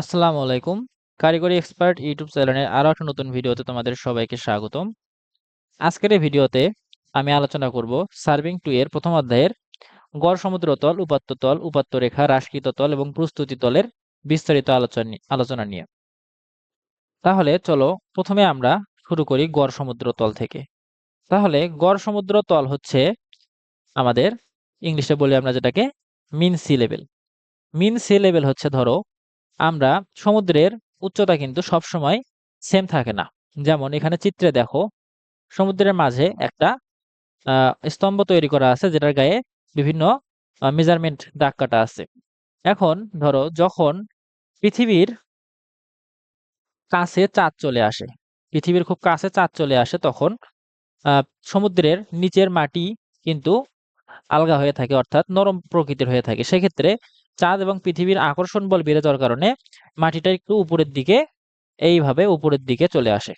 আসসালামু আলাইকুম। কারিগরি এক্সপার্ট ইউটিউব চ্যানেলের আরও একটা নতুন ভিডিওতে তোমাদের সবাইকে স্বাগতম। আজকের এই ভিডিওতে আমি আলোচনা করব সার্ভিং টু এর প্রথম অধ্যায়ের গড় সমুদ্র তল, উপাত্ত তল, উপাত্ত রেখা, হ্রাসকৃত তল এবং প্রস্তুতি তলের বিস্তারিত আলোচনা আলোচনা নিয়ে। তাহলে চলো প্রথমে আমরা শুরু করি গড় সমুদ্র তল থেকে। তাহলে গড় সমুদ্র তল হচ্ছে আমাদের ইংলিশে বলি আমরা যেটাকে mean sea level. Mean sea level হচ্ছে ধরো আমরা সমুদ্রের উচ্চতা কিন্তু সব সময় সেম থাকে না। যেমন এখানে চিত্রে দেখো, সমুদ্রের মাঝে একটা স্তম্ভ তৈরি করা আছে যেটার গায়ে বিভিন্ন মেজারমেন্ট দাগ কাটা আছে। এখন ধরো যখন পৃথিবীর কাছে চাঁদ চলে আসে, পৃথিবীর খুব কাছে চাঁদ চলে আসে তখন সমুদ্রের নিচের মাটি কিন্তু আলগা হয়ে থাকে অর্থাৎ নরম প্রকৃতির হয়ে থাকে। সেক্ষেত্রে চাঁদ এবং পৃথিবীর আকর্ষণ বল বেড়ে যাওয়ার কারণে মাটিটা একটু উপরের দিকে এইভাবে উপরের দিকে চলে আসে।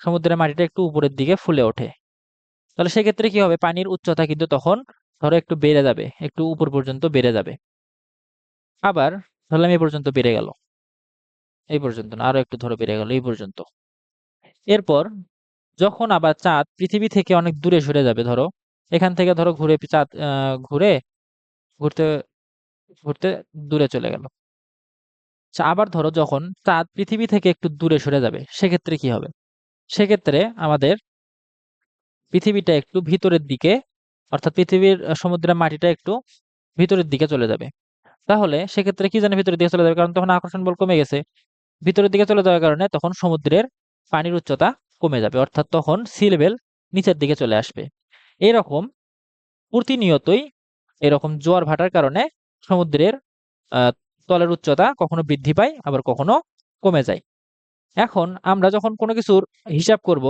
সমুদ্রের মাটিটা একটু উপরের দিকে ফুলে ওঠে। তাহলে সেক্ষেত্রে কি হবে? পানির উচ্চতা কিন্তু তখন ধরো একটু বেড়ে যাবে, একটু উপর পর্যন্ত বেড়ে যাবে। আবার ধরলাম এই পর্যন্ত বেড়ে গেল। এই পর্যন্ত না, আরও একটু ধরো বেড়ে গেল, এই পর্যন্ত। এরপর যখন আবার চাঁদ পৃথিবী থেকে অনেক দূরে সরে যাবে ধরো, এখান থেকে ধরো ঘুরে চাঁদ ঘুরে ঘুরতে ঘুরতে দূরে চলে গেল। আচ্ছা, আবার ধরো যখন চাঁদ পৃথিবী থেকে একটু দূরে সরে যাবে সেক্ষেত্রে কি হবে? সেক্ষেত্রে আমাদের পৃথিবীটা একটু ভিতরের দিকে অর্থাৎ পৃথিবীর সমুদ্রের মাটিটা একটু ভিতরের দিকে চলে যাবে। তাহলে সেক্ষেত্রে কি জানে ভিতরের দিকে চলে যাবে কারণ তখন আকর্ষণ বল কমে গেছে। ভিতরের দিকে চলে যাওয়ার কারণে তখন সমুদ্রের পানির উচ্চতা কমে যাবে অর্থাৎ তখন সি লেভেল নিচের দিকে চলে আসবে। এরকম প্রতিনিয়তই এরকম জোয়ার ভাটার কারণে সমুদ্রের তলের উচ্চতা কখনো বৃদ্ধি পায়, আবার কখনো কমে যায়। এখন আমরা যখন কোনো কিছুর হিসাব করব,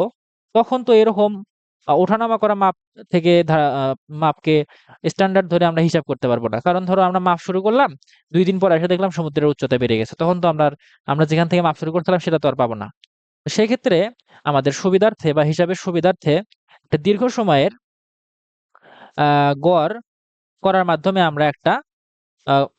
তখন তো এরকম ওঠানামা করা মাপ থেকে মাপকে স্ট্যান্ডার্ড ধরে আমরা হিসাব করতে পারব না। কারণ ধরো আমরা মাপ শুরু করলাম, দুই দিন পর এসে দেখলাম সমুদ্রের উচ্চতা বেড়ে গেছে। তখন তো আমরা আমরা যেখান থেকে মাপ শুরু করছিলাম সেটা তো আর পাবো না। সেক্ষেত্রে আমাদের সুবিধার্থে বা হিসাবের সুবিধার্থে একটা দীর্ঘ সময়ের গড় করার মাধ্যমে আমরা একটা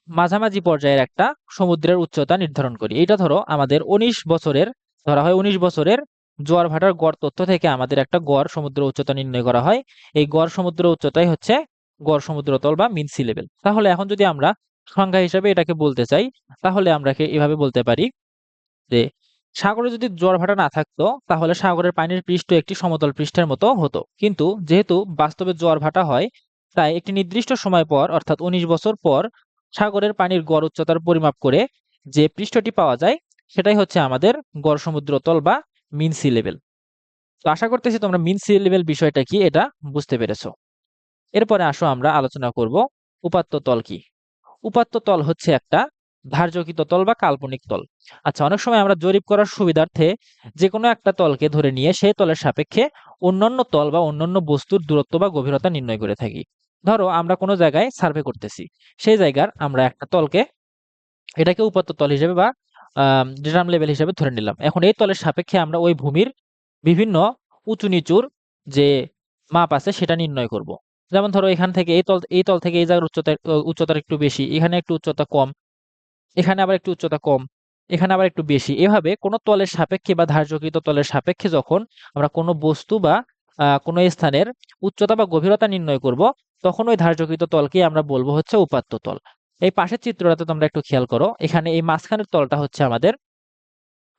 মাঝামাঝি পর্যায়ের একটা সমুদ্রের উচ্চতা নির্ধারণ করি। এটা ধরো আমাদের উনিশ বছরের, ধরা হয় উনিশ বছরের জোয়ার ভাটার গড় তথ্য থেকে আমাদের একটা গড় সমুদ্র উচ্চতা নির্ণয় করা হয়। এই গড় সমুদ্র উচ্চতাই হচ্ছে গড় সমুদ্রতল বা মিন সি লেভেল। তাহলে এখন যদি আমরা সংখ্যা হিসাবে এটাকে বলতে চাই, তাহলে আমরা এভাবে বলতে পারি যে, সাগরে যদি জোয়ার ভাটা না থাকতো, তাহলে সাগরের পানির পৃষ্ঠ একটি সমতল পৃষ্ঠের মতো হতো। কিন্তু যেহেতু বাস্তবে জোয়ার ভাটা হয়, তাই একটি নির্দিষ্ট সময় পর, অর্থাৎ উনিশ বছর পর সাগরের পানির গড় উচ্চতার পরিমাপ করে যে পৃষ্ঠটি পাওয়া যায়, সেটাই হচ্ছে আমাদের গড় সমুদ্র তল বা মিন সি লেভেল। তো আশা করতেছি তোমরা মিন সি লেভেল বিষয়টা কি এটা বুঝতে পেরেছ। এরপরে আসো আমরা আলোচনা করব উপাত্ত তল কি। উপাত্ত তল হচ্ছে একটা ধার্যকৃত তল বা কাল্পনিক তল। আচ্ছা অনেক সময় আমরা জরিপ করার সুবিধার্থে যে কোনো একটা তলকে ধরে নিয়ে সেই তলের সাপেক্ষে অন্যান্য তল বা অন্যান্য বস্তুর দূরত্ব বা গভীরতা নির্ণয় করে থাকি। ধরো আমরা কোনো জায়গায় সার্ভে করতেছি। সেই জায়গার আমরা একটা তলকে, এটাকে উপাত্ত তল হিসেবে বা ড্রাম লেভেল হিসেবে ধরে নিলাম। এখন এই তলের সাপেক্ষে আমরা ওই ভূমির বিভিন্ন উঁচু নিচুর যে মাপ আছে সেটা নির্ণয় করব। যেমন ধরো এখান থেকে এই তল এই তল থেকে এই জায়গার উচ্চতা, উচ্চতার একটু বেশি, এখানে একটু উচ্চতা কম, এখানে আবার একটু উচ্চতা কম, এখানে আবার একটু বেশি। এভাবে কোনো তলের সাপেক্ষে বা ধার্যকৃত তলের সাপেক্ষে যখন আমরা কোনো বস্তু বা কোনো স্থানের উচ্চতা বা গভীরতা নির্ণয় করব তখন ওই ধার্যকৃত তলকে আমরা বলব হচ্ছে উপাত্ত তল। এই পাশের চিত্রটাতে তোমরা একটু খেয়াল করো, এখানে এই মাঝখানের তলটা হচ্ছে আমাদের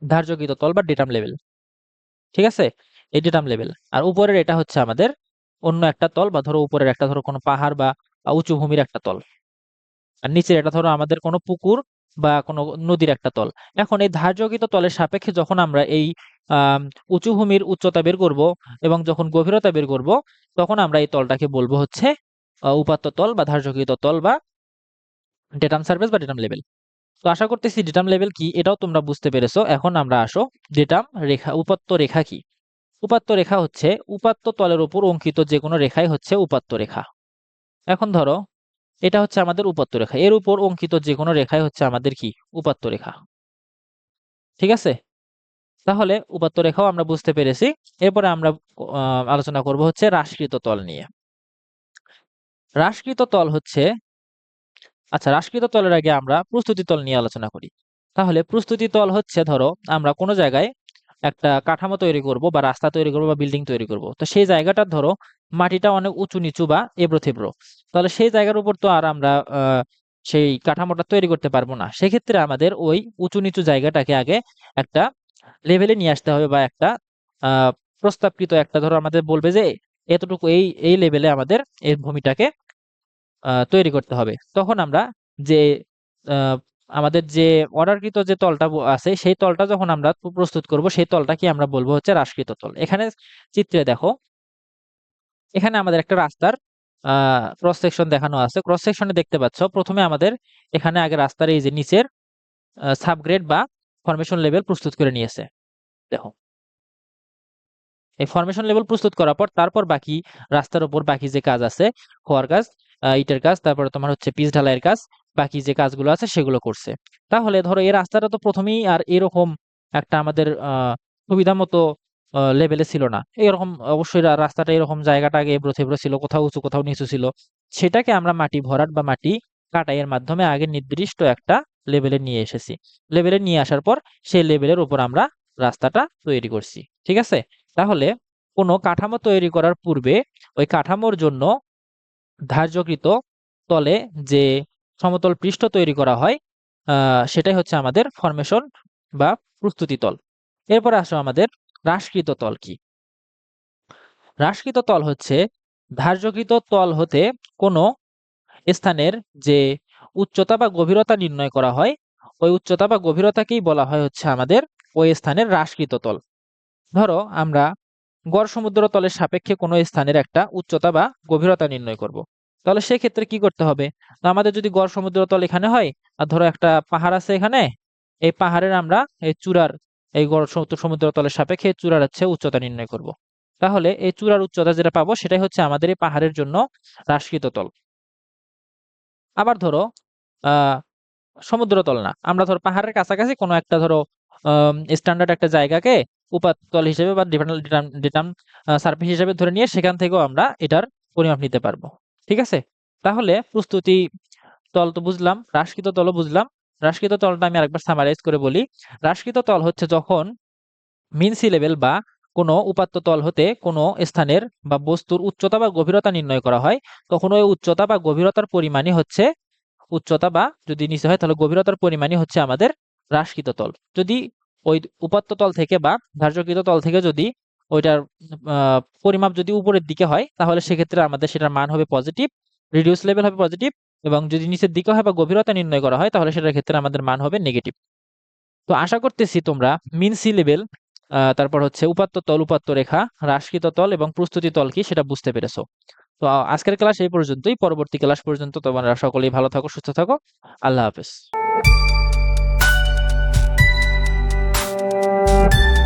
ধার্যকৃত তল বা ডেটাম লেভেল ঠিক আছে? এই ডেটাম লেভেল আর উপরের এটা হচ্ছে আমাদের অন্য একটা তল বা ধরো উপরের একটা ধরো কোনো পাহাড় বা উঁচু ভূমির একটা তল। আর নিচের এটা ধরো আমাদের কোনো পুকুর বা কোনো নদীর একটা তল। এখন এই ধার্যকৃত তলের সাপেক্ষে যখন আমরা এই উঁচু ভূমির উচ্চতা বের করব এবং যখন গভীরতা বের করব, তখন আমরা এই তলটাকে বলব হচ্ছে উপাত্ত তল বা ধার্যকৃত তল বা ডেটাম সার্ভিস বা ডেটাম লেভেল তো আশা করতেছি ডেটাম লেভেল কি, এটাও তোমরা বুঝতে পেরেছ। এখন আমরা আসো ডেটাম রেখা, উপাত্ত রেখা কি? উপাত্ত রেখা হচ্ছে, উপাত্ত তলের উপর অঙ্কিত যে কোনো রেখাই হচ্ছে উপাত্ত রেখা। এখন ধরো, এটা হচ্ছে আমাদের উপাত্ত রেখা। এর উপর অঙ্কিত যে কোনো রেখাই হচ্ছে আমাদের কি? উপাত্ত রেখা। ঠিক আছে? তাহলে উপাত্ত রেখাও আমরা বুঝতে পেরেছি। এরপরে আমরা আলোচনা করব হচ্ছে হ্রাসকৃত তল নিয়ে। হ্রাসকৃত তল হচ্ছে আচ্ছা হ্রাসকৃত তলের আগে আমরা প্রস্তুতি তল নিয়ে আলোচনা করি। তাহলে প্রস্তুতি তল হচ্ছে, ধরো, আমরা কোনো জায়গায় একটা কাঠামো তৈরি করব বা রাস্তা তৈরি করব বা বিল্ডিং তৈরি করব। তো সেই জায়গাটা, ধরো, মাটিটা অনেক উঁচু নিচু বা এবড়ো থেবড়ো তাহলে সেই জায়গার উপর তো আর আমরা সেই কাঠামোটা তৈরি করতে পারব না। সেক্ষেত্রে আমাদের ওই উঁচু নিচু জায়গাটাকে আগে একটা লেভেলে নিয়ে আসতে হবে বা একটা প্রস্তাবকৃত একটা, ধরো, আমাদের বলবে যে এতটুকু এই এই লেভেলে আমাদের এই ভূমিটাকে তৈরি করতে হবে। তখন আমরা যে আমাদের যে অর্ডারকৃত যে তলটা আছে, সেই তলটা যখন আমরা প্রস্তুত করব, সেই তলটাকে আমরা বলব হচ্ছে হ্রাসকৃত তল। এখানে চিত্রে দেখো, এখানে আমাদের একটা রাস্তার ক্রস সেকশন দেখানো আছে। ক্রস সেকশনে দেখতে পাচ্ছ, প্রথমে আমাদের এখানে আগে রাস্তার এই যে নিচের সাবগ্রেড বা ফরমেশন লেভেল প্রস্তুত করে নিয়েছে। দেখো এই ফরমেশন লেভেল প্রস্তুত করার পর তারপর বাকি রাস্তার উপর বাকি যে কাজ আছে, খোয়ার কাজ ইটের কাজ, তারপরে তোমার হচ্ছে পিচ ঢালাইয়ের কাজ, বাকি যে কাজগুলো আছে সেগুলো করছে। তাহলে ধরো এই রাস্তাটা তো প্রথমেই আর এরকম একটা আমাদের সুবিধা মতো লেভেলে ছিল না। এরকম অবশ্যই রাস্তাটা এরকম জায়গাটা আগে এবড়ো থেবড়ো ছিল, কোথাও উঁচু, কোথাও নিচু ছিল। সেটাকে আমরা মাটি ভরাট বা মাটি কাটাইয়ের মাধ্যমে আগে নির্দিষ্ট একটা লেভেলে নিয়ে এসেছি। লেভেলে নিয়ে আসার পর সেই লেভেলের উপর আমরা রাস্তাটা তৈরি করছি। ঠিক আছে? তাহলে কোনো কাঠামো তৈরি করার পূর্বে ওই কাঠামোর জন্য ধার্যকৃত তলে যে সমতল পৃষ্ঠ তৈরি করা হয় সেটাই হচ্ছে আমাদের ফরমেশন বা প্রস্তুতি তল। এরপর আসো আমাদের হ্রাসকৃত তল কি? হ্রাসকৃত তল হচ্ছে ধার্যকৃত তল হতে কোনো স্থানের যে উচ্চতা বা গভীরতা নির্ণয় করা হয়, ওই উচ্চতা বা গভীরতাকেই বলা হয় হচ্ছে আমাদের ওই স্থানের হ্রাসকৃত তল। ধরো, আমরা গড় সমুদ্র তলের সাপেক্ষে কোনো স্থানের একটা উচ্চতা বা গভীরতা নির্ণয় করব। তাহলে সেক্ষেত্রে কি করতে হবে আমাদের যদি গড় সমুদ্র তল এখানে হয়, আর ধরো একটা পাহাড় আছে এখানে, এই পাহাড়ের আমরা এই চূড়ার, এই গড় সমুদ্র তলের সাপেক্ষে চূড়ার হচ্ছে উচ্চতা নির্ণয় করব। তাহলে এই চূড়ার উচ্চতা যেটা পাবো, সেটাই হচ্ছে আমাদের এই পাহাড়ের জন্য হ্রাসকৃত তল আবার ধরো সমুদ্রতল না আমরা ধরো পাহাড়ের কাছাকাছি কোনো একটা ধরো স্ট্যান্ডার্ড একটা জায়গাকে উপাত্তল হিসেবে বা ডিটার্ম সারফেস হিসেবে ধরে নিয়ে সেখান থেকেও আমরা এটার পরিমাপ নিতে পারব। ঠিক আছে? তাহলে প্রস্তুতি তল তো বুঝলাম, হ্রাসকৃত তলও বুঝলাম। হ্রাসকৃত তলটা আমি আরেকবার সামারাইজ করে বলি। হ্রাসকৃত তল হচ্ছে যখন মিন সি লেভেল বা কোনো উপাত্ত তল হতে কোনো স্থানের বা বস্তুর উচ্চতা বা গভীরতা নির্ণয় করা হয়, তখন ওই উচ্চতা বা গভীরতার পরিমাণই হচ্ছে উচ্চতা বা যদি নিচে হয় তাহলে গভীরতার পরিমাণই হচ্ছে আমাদের হ্রাসকৃত তল। যদি ওই উপাত্ত তল থেকে বা ধার্যকৃত তল থেকে যদি ওইটার পরিমাপ যদি উপরের দিকে হয়, তাহলে সেক্ষেত্রে আমাদের সেটার মান হবে পজিটিভ রিডিউস লেভেল হবে পজিটিভ এবং যদি নিচের দিকে হয় বা গভীরতা নির্ণয় করা হয়, তাহলে সেটার ক্ষেত্রে আমাদের মান হবে নেগেটিভ তো আশা করতেছি তোমরা মিন সি লেভেল তারপর হচ্ছে উপাত্ত তল, উপাত্ত রেখা, হ্রাসকৃত তল এবং প্রস্তুতি তল কি সেটা বুঝতে পেরেছ। তো আজকের ক্লাস এই পর্যন্তই, পরবর্তী ক্লাস পর্যন্ত তোমরা সকলেই ভালো থাকো, সুস্থ থাকো, আল্লাহ হাফেজ। Música